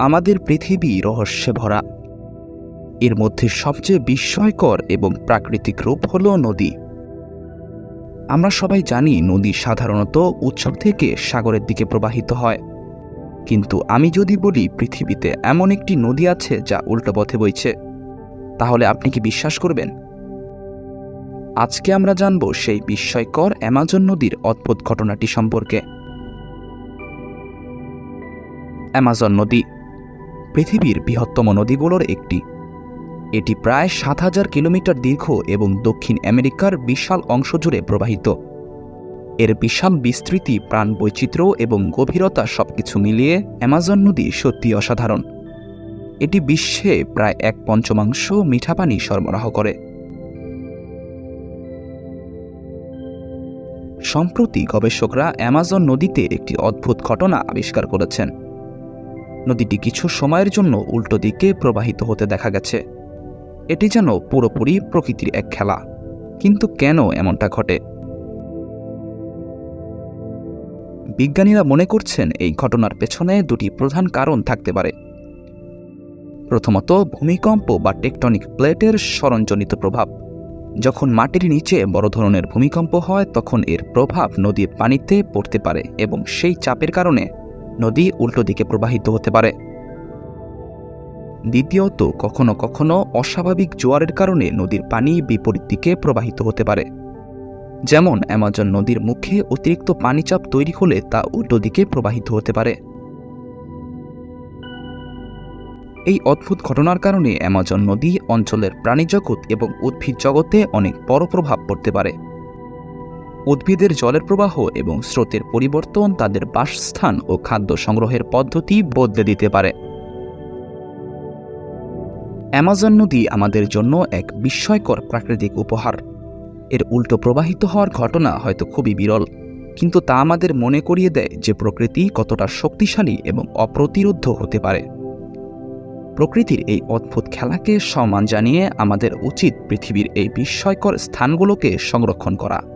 আমাদের পৃথিবী রহস্যে ভরা এর মধ্যে সবচেয়ে বিস্ময়কর এবং প্রাকৃতিক রূপ হল নদী। আমরা সবাই জানি নদী সাধারণত উৎসব থেকে সাগরের দিকে প্রবাহিত হয়। কিন্তু আমি যদি বলি পৃথিবীতে এমন একটি নদী আছে যা উল্টো পথে বইছে, তাহলে আপনি কি বিশ্বাস করবেন? আজকে আমরা জানব সেই বিস্ময়কর অ্যামাজন নদীর অদ্ভুত ঘটনাটি সম্পর্কে। অ্যামাজন নদী পৃথিবীর বৃহত্তম নদীগুলোর একটি। এটি প্রায় সাত হাজার কিলোমিটার দীর্ঘ এবং দক্ষিণ আমেরিকার বিশাল অংশ জুড়ে প্রবাহিত। এর বিশাল বিস্তৃতি, প্রাণ বৈচিত্র্য এবং গভীরতা সবকিছু মিলিয়ে অ্যামাজন নদী সত্যি অসাধারণ। এটি বিশ্বে প্রায় এক পঞ্চমাংশ মিঠা পানি সরবরাহ করে। সম্প্রতি গবেষকরা অ্যামাজন নদীতে একটি অদ্ভুত ঘটনা আবিষ্কার করেছেন। নদীটি কিছু সময়ের জন্য উল্টো দিকে প্রবাহিত হতে দেখা গেছে। এটি যেন পুরোপুরি প্রকৃতির এক খেলা। কিন্তু কেন এমনটা ঘটে? বিজ্ঞানীরা মনে করছেন এই ঘটনার পেছনে দুটি প্রধান কারণ থাকতে পারে। প্রথমত, ভূমিকম্প বা টেকটনিক প্লেটের স্মরণজনিত প্রভাব। যখন মাটির নিচে বড় ধরনের ভূমিকম্প হয়, তখন এর প্রভাব নদীর পানিতে পড়তে পারে এবং সেই চাপের কারণে নদী উল্টো দিকে প্রবাহিত হতে পারে। দ্বিতীয়ত, কখনো কখনো অস্বাভাবিক জোয়ারের কারণে নদীর পানি বিপরীত দিকে প্রবাহিত হতে পারে। যেমন, অ্যামাজন নদীর মুখে অতিরিক্ত পানিচাপ তৈরি হলে তা উল্টো দিকে প্রবাহিত হতে পারে। এই অদ্ভুত ঘটনার কারণে অ্যামাজন নদী অঞ্চলের প্রাণীজগৎ এবং উদ্ভিদ জগতে অনেক বড় প্রভাব পড়তে পারে। উদ্ভিদের জলের প্রবাহ এবং স্রোতের পরিবর্তন তাদের বাসস্থান ও খাদ্য সংগ্রহের পদ্ধতি বদলে দিতে পারে। অ্যামাজন নদী আমাদের জন্য এক বিস্ময়কর প্রাকৃতিক উপহার। এর উল্টো প্রবাহিত হওয়ার ঘটনা হয়তো খুবই বিরল, কিন্তু তা আমাদের মনে করিয়ে দেয় যে প্রকৃতি কতটা শক্তিশালী এবং অপ্রতিরোধ্য হতে পারে। প্রকৃতির এই অদ্ভুত খেলাকে সম্মান জানিয়ে আমাদের উচিত পৃথিবীর এই বিস্ময়কর স্থানগুলোকে সংরক্ষণ করা।